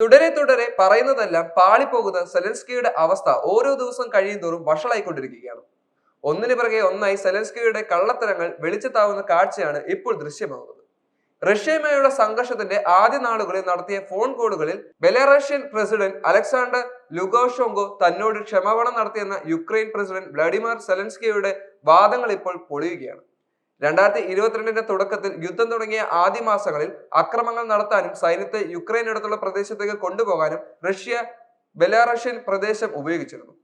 തുടരെ തുടരെ പറയുന്നതെല്ലാം പാളിപ്പോകുന്ന സെലൻസ്കിയുടെ അവസ്ഥ ഓരോ ദിവസം കഴിയുന്തോറും വഷളായിക്കൊണ്ടിരിക്കുകയാണ്. ഒന്നിനു പിറകെ ഒന്നായി സെലൻസ്കിയുടെ കള്ളത്തരങ്ങൾ വെളിച്ചത്താവുന്ന കാഴ്ചയാണ് ഇപ്പോൾ ദൃശ്യമാകുന്നത് റഷ്യയുമായുള്ള സംഘർഷത്തിന്റെ ആദ്യ നാളുകളിൽ നടത്തിയ ഫോൺ കോളുകളിൽ ബെലാറഷ്യൻ പ്രസിഡന്റ് അലക്സാണ്ടർ ലുഗോഷോങ്കോ തന്നോട് ക്ഷമാപണം നടത്തിയെന്ന യുക്രൈൻ പ്രസിഡന്റ് വ്ളാഡിമിർ സെലൻസ്കിയുടെ വാദങ്ങൾ ഇപ്പോൾ പൊളിയുകയാണ്. രണ്ടായിരത്തി ഇരുപത്തിരണ്ടിന്റെ തുടക്കത്തിൽ യുദ്ധം തുടങ്ങിയ ആദ്യ മാസങ്ങളിൽ അക്രമങ്ങൾ നടത്താനും സൈന്യത്തെ യുക്രൈൻ അടുത്തുള്ള പ്രദേശത്തേക്ക് കൊണ്ടുപോകാനും റഷ്യ ബെലാറഷ്യൻ പ്രദേശം ഉപയോഗിച്ചിരുന്നു.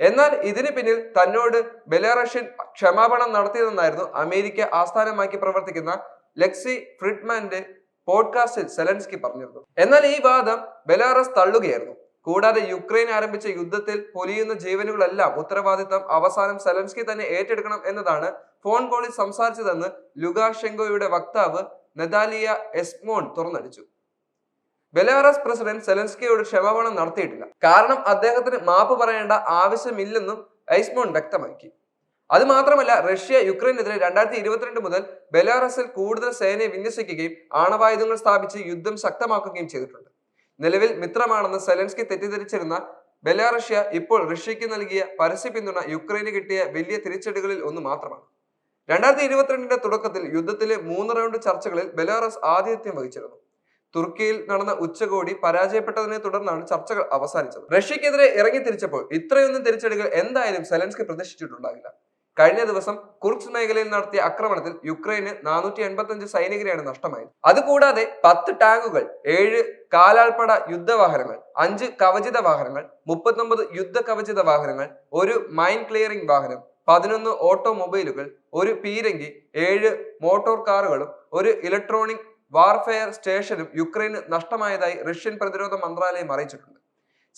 എന്നാൽ ഇതിന് പിന്നിൽ തന്നോട് ബെലാറഷ്യൻ ക്ഷമാപണം നടത്തിയതെന്നായിരുന്നു അമേരിക്ക ആസ്ഥാനമാക്കി പ്രവർത്തിക്കുന്ന ലെക്സി ഫ്രിഡ്മാന്റെ പോഡ്കാസ്റ്റിൽ സെലൻസ്കി പറഞ്ഞിരുന്നു എന്നാൽ ഈ വാദം ബെലാറസ് തള്ളുകയായിരുന്നു. കൂടാതെ യുക്രൈൻ ആരംഭിച്ച യുദ്ധത്തിൽ പൊലിയുന്ന ജീവനുകളെല്ലാം ഉത്തരവാദിത്തം അവസാനം സെലൻസ്കി തന്നെ ഏറ്റെടുക്കണം എന്നതാണ് ഫോൺ കോളിൽ സംസാരിച്ചതെന്ന് ലുഗാഷെങ്കോയുടെ വക്താവ് നെതാലിയ എസ്മോൺ തുറന്നടിച്ചു. ബെലാറസ് പ്രസിഡന്റ് സെലൻസ്കിയോട് ക്ഷമാപണം നടത്തിയിട്ടില്ല. കാരണം അദ്ദേഹത്തിന് മാപ്പ് പറയേണ്ട ആവശ്യമില്ലെന്നും എസ്മോൺ വ്യക്തമാക്കി. അത് മാത്രമല്ല റഷ്യ യുക്രൈനെതിരെ രണ്ടായിരത്തി ഇരുപത്തിരണ്ട് മുതൽ ബെലാറസിൽ കൂടുതൽ സേനയെ വിന്യസിക്കുകയും ആണവായുധങ്ങൾ സ്ഥാപിച്ച് യുദ്ധം ശക്തമാക്കുകയും ചെയ്തിട്ടുണ്ട്. നിലവിൽ മിത്രമാണെന്ന് സെലൻസ്കി തെറ്റിദ്ധരിച്ചിരുന്ന ബെലാറഷ്യ ഇപ്പോൾ റഷ്യയ്ക്ക് നൽകിയ പരസ്യ പിന്തുണ യുക്രൈന് കിട്ടിയ വലിയ തിരിച്ചടികളിൽ ഒന്ന് മാത്രമാണ്. രണ്ടായിരത്തി ഇരുപത്തിരണ്ടിന്റെ തുടക്കത്തിൽ യുദ്ധത്തിലെ മൂന്ന് റൗണ്ട് ചർച്ചകളിൽ ബെലാറസ് ആതിഥ്യം വഹിച്ചിരുന്നു. തുർക്കിയിൽ നടന്ന ഉച്ചകോടി പരാജയപ്പെട്ടതിനെ തുടർന്നാണ് ചർച്ചകൾ അവസാനിച്ചത്. റഷ്യക്കെതിരെ ഇറങ്ങി തിരിച്ചപ്പോൾ ഇത്രയൊന്നും തിരിച്ചടികൾ എന്തായാലും സെലൻസ്കി പ്രതീക്ഷിച്ചിട്ടുണ്ടാകില്ല. കഴിഞ്ഞ ദിവസം കുർക്സ് മേഖലയിൽ നടത്തിയ ആക്രമണത്തിൽ യുക്രൈന് നാനൂറ്റി എൺപത്തി അഞ്ച് സൈനികരെയാണ് നഷ്ടമായത്. അതുകൂടാതെ പത്ത് ടാങ്കുകൾ ഏഴ് കാലാൾപ്പട യുദ്ധവാഹനങ്ങൾ അഞ്ച് കവചിത വാഹനങ്ങൾ മുപ്പത്തൊമ്പത് യുദ്ധ കവചിത വാഹനങ്ങൾ ഒരു മൈൻ ക്ലിയറിംഗ് വാഹനം പതിനൊന്ന് ഓട്ടോമൊബൈലുകൾ ഒരു പീരങ്കി ഏഴ് മോട്ടോർ കാറുകളും ഒരു ഇലക്ട്രോണിക് വാർഫെയർ സ്റ്റേഷനും യുക്രൈന് നഷ്ടമായതായി റഷ്യൻ പ്രതിരോധ മന്ത്രാലയം അറിയിച്ചിട്ടുണ്ട്.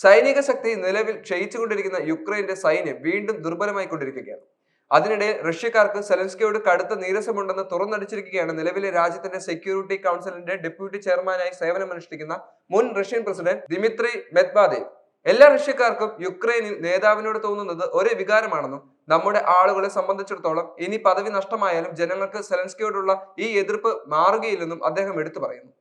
സൈനിക ശക്തി നിലവിൽ ക്ഷയിച്ചുകൊണ്ടിരിക്കുന്ന യുക്രൈന്റെ സൈന്യം വീണ്ടും ദുർബലമായിക്കൊണ്ടിരിക്കുകയാണ്. അതിനിടെ റഷ്യക്കാർക്ക് സെലൻസ്കിയോട് കടുത്ത നീരസമുണ്ടെന്ന് തുറന്നടിച്ചിരിക്കുകയാണ് നിലവിലെ രാജ്യത്തിന്റെ സെക്യൂരിറ്റി കൗൺസിലിന്റെ ഡെപ്യൂട്ടി ചെയർമാനായി സേവനമനുഷ്ഠിക്കുന്ന മുൻ റഷ്യൻ പ്രസിഡന്റ് ദിമിത്രി മെദ്ബാദേവ്. എല്ലാ റഷ്യക്കാർക്കും യുക്രൈനിൽ നേതാവിനോട് തോന്നുന്നത് ഒരേ വികാരമാണെന്നും നമ്മുടെ ആളുകളെ സംബന്ധിച്ചിടത്തോളം ഇനി പദവി നഷ്ടമായാലും ജനങ്ങൾക്ക് സെലൻസ്കിയോടുള്ള ഈ എതിർപ്പ് മാറുകയില്ലെന്നും അദ്ദേഹം എടുത്തു പറയുന്നു.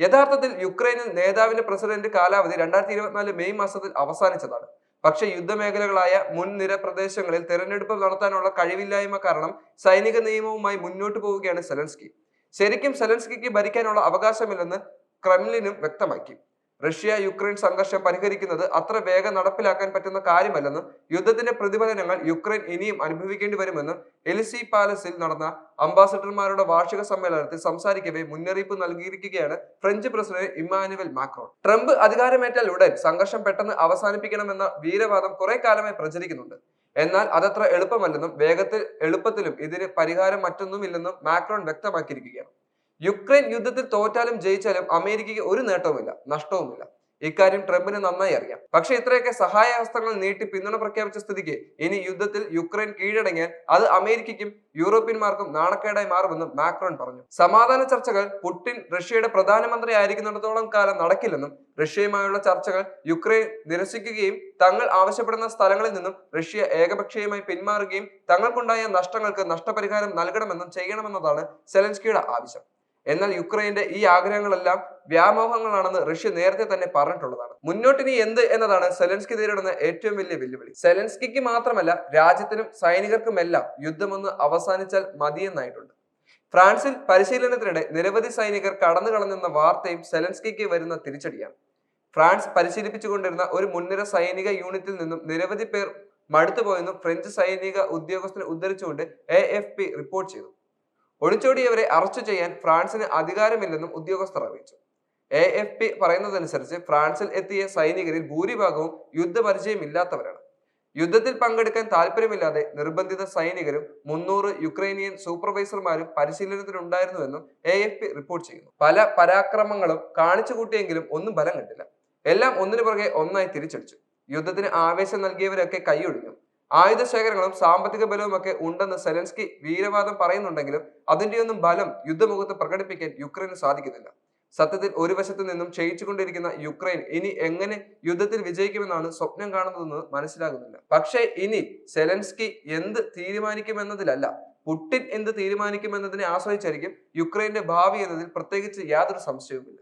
യഥാർത്ഥത്തിൽ യുക്രൈനിൽ നേതാവിന്റെ പ്രസിഡന്റ് കാലാവധി രണ്ടായിരത്തി മെയ് മാസത്തിൽ അവസാനിച്ചതാണ്. പക്ഷേ യുദ്ധമേഖലകളായ മുൻനിര പ്രദേശങ്ങളിൽ തെരഞ്ഞെടുപ്പ് നടത്താനുള്ള കഴിവില്ലായ്മ കാരണം സൈനിക നിയമവുമായി മുന്നോട്ട് പോവുകയാണ് സെലൻസ്കി. ശരിക്കും സെലൻസ്കിക്ക് ഭരിക്കാനുള്ള അവകാശമില്ലെന്ന് ക്രെംലിനും വ്യക്തമാക്കി. റഷ്യ യുക്രൈൻ സംഘർഷം പരിഹരിക്കുന്നത് അത്ര വേഗം നടപ്പിലാക്കാൻ പറ്റുന്ന കാര്യമല്ലെന്നും യുദ്ധത്തിന്റെ പ്രതിഫലനങ്ങൾ യുക്രൈൻ ഇനിയും അനുഭവിക്കേണ്ടി വരുമെന്നും എലിസി പാലസിൽ നടന്ന അംബാസഡർമാരുടെ വാർഷിക സമ്മേളനത്തിൽ സംസാരിക്കവേ മുന്നറിയിപ്പ് നൽകിയിരിക്കുകയാണ് French president Emmanuel Macron. Trump അധികാരമേറ്റാൽ ഉടൻ സംഘർഷം പെട്ടെന്ന് അവസാനിപ്പിക്കണമെന്ന വീരവാദം കുറെ കാലമായി പ്രചരിക്കുന്നുണ്ട്. എന്നാൽ അതത്ര എളുപ്പമല്ലെന്നും വേഗത്തിൽ എളുപ്പത്തിലും ഇതിന് പരിഹാരം മറ്റൊന്നുമില്ലെന്നും മാക്രോൺ വ്യക്തമാക്കിയിരിക്കുകയാണ്. യുക്രൈൻ യുദ്ധത്തിൽ തോറ്റാലും ജയിച്ചാലും അമേരിക്കയ്ക്ക് ഒരു നേട്ടവുമില്ല നഷ്ടവുമില്ല. ഇക്കാര്യം ട്രംപിന് നന്നായി അറിയാം. പക്ഷെ ഇത്രയൊക്കെ സഹായ ഹസ്തങ്ങൾ നീട്ടി പിന്തുണ പ്രഖ്യാപിച്ച സ്ഥിതിക്ക് ഇനി യുദ്ധത്തിൽ യുക്രൈൻ കീഴടങ്ങിയാൽ അത് അമേരിക്കയ്ക്കും യൂറോപ്യന്മാർക്കും നാണക്കേടായി മാറുമെന്നും മാക്രോൺ പറഞ്ഞു. സമാധാന ചർച്ചകൾ പുടിൻ റഷ്യയുടെ പ്രധാനമന്ത്രി ആയിരിക്കുന്നിടത്തോളം കാലം നടക്കില്ലെന്നും റഷ്യയുമായുള്ള ചർച്ചകൾ യുക്രൈൻ നിരസിക്കുകയും തങ്ങൾ ആവശ്യപ്പെടുന്ന സ്ഥലങ്ങളിൽ നിന്നും റഷ്യ ഏകപക്ഷീയമായി പിന്മാറുകയും തങ്ങൾക്കുണ്ടായ നഷ്ടങ്ങൾക്ക് നഷ്ടപരിഹാരം നൽകണമെന്നും ചെയ്യണമെന്നതാണ് സെലൻസ്കിയുടെ ആവശ്യം. എന്നാൽ യുക്രൈന്റെ ഈ ആഗ്രഹങ്ങളെല്ലാം വ്യാമോഹങ്ങളാണെന്ന് റഷ്യ നേരത്തെ തന്നെ പറഞ്ഞിട്ടുള്ളതാണ്. മുന്നോട്ടിനി എന്ത് എന്നതാണ് സെലൻസ്കി നേരിടുന്ന ഏറ്റവും വലിയ വെല്ലുവിളി. സെലൻസ്കിക്ക് മാത്രമല്ല രാജ്യത്തിനും സൈനികർക്കുമെല്ലാം യുദ്ധമൊന്ന് അവസാനിച്ചാൽ മതിയെന്നായിട്ടുണ്ട്. ഫ്രാൻസിൽ പരിശീലനത്തിനിടെ നിരവധി സൈനികർ കടന്നു കളഞ്ഞെന്ന വാർത്തയും സെലൻസ്കിക്ക് വരുന്ന തിരിച്ചടിയാണ്. ഫ്രാൻസ് പരിശീലിപ്പിച്ചുകൊണ്ടിരുന്ന ഒരു മുൻനിര സൈനിക യൂണിറ്റിൽ നിന്നും നിരവധി പേർ മടുത്തുപോയെന്നും ഫ്രഞ്ച് സൈനിക ഉദ്യോഗസ്ഥനെ ഉദ്ധരിച്ചുകൊണ്ട് എ റിപ്പോർട്ട് ചെയ്തു. ഒളിച്ചോടിയവരെ അറസ്റ്റ് ചെയ്യാൻ ഫ്രാൻസിന് അധികാരമില്ലെന്നും ഉദ്യോഗസ്ഥർ അറിയിച്ചു. എ എഫ് പി പറയുന്നതനുസരിച്ച് ഫ്രാൻസിൽ എത്തിയ സൈനികരിൽ ഭൂരിഭാഗവും യുദ്ധപരിചയമില്ലാത്തവരാണ്. യുദ്ധത്തിൽ പങ്കെടുക്കാൻ താല്പര്യമില്ലാതെ നിർബന്ധിത സൈനികരും മുന്നൂറ് യുക്രൈനിയൻ സൂപ്പർവൈസർമാരും പരിശീലനത്തിലുണ്ടായിരുന്നുവെന്നും എ എഫ് പി റിപ്പോർട്ട് ചെയ്യുന്നു. പല പരാക്രമങ്ങളും കാണിച്ചു കൂട്ടിയെങ്കിലും ഒന്നും ഫലം കണ്ടില്ല. എല്ലാം ഒന്നിനു പുറകെ ഒന്നായി തിരിച്ചടിച്ചു. യുദ്ധത്തിന് ആവേശം നൽകിയവരൊക്കെ കൈയൊഴിഞ്ഞു ആയുധ ശേഖരങ്ങളും സാമ്പത്തിക ബലവും ഒക്കെ ഉണ്ടെന്ന് സെലൻസ്കി വീരവാദം പറയുന്നുണ്ടെങ്കിലും അതിന്റെയൊന്നും ബലം യുദ്ധമുഖത്ത് പ്രകടിപ്പിക്കാൻ യുക്രൈന് സാധിക്കുന്നില്ല. സത്യത്തിൽ ഒരു വശത്തു നിന്നും ക്ഷയിച്ചുകൊണ്ടിരിക്കുന്ന യുക്രൈൻ ഇനി എങ്ങനെ യുദ്ധത്തിൽ വിജയിക്കുമെന്നാണ് സ്വപ്നം കാണുന്നതെന്ന് മനസ്സിലാകുന്നില്ല. പക്ഷേ ഇനി സെലൻസ്കി എന്ത് തീരുമാനിക്കുമെന്നതിലല്ല പുട്ടിൻ എന്ത് തീരുമാനിക്കുമെന്നതിനെ ആശ്രയിച്ചായിരിക്കും യുക്രൈന്റെ ഭാവി എന്നതിൽ പ്രത്യേകിച്ച് യാതൊരു സംശയവുമില്ല.